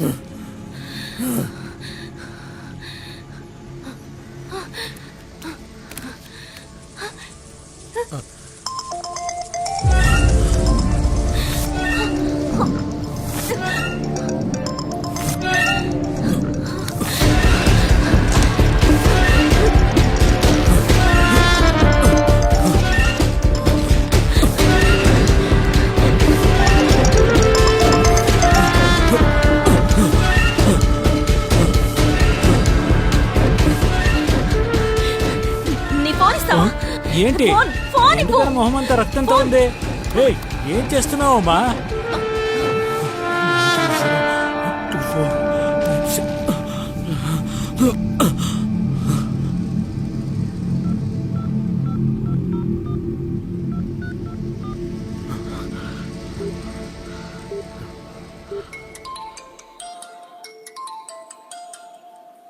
啊。చేస్తావా ఏంటి? Phone phone ఇవ్వు. మొహం అంతా రక్తంతో ఉంది? ఏయ్ ఏం చేస్తున్నావు అమ్మా?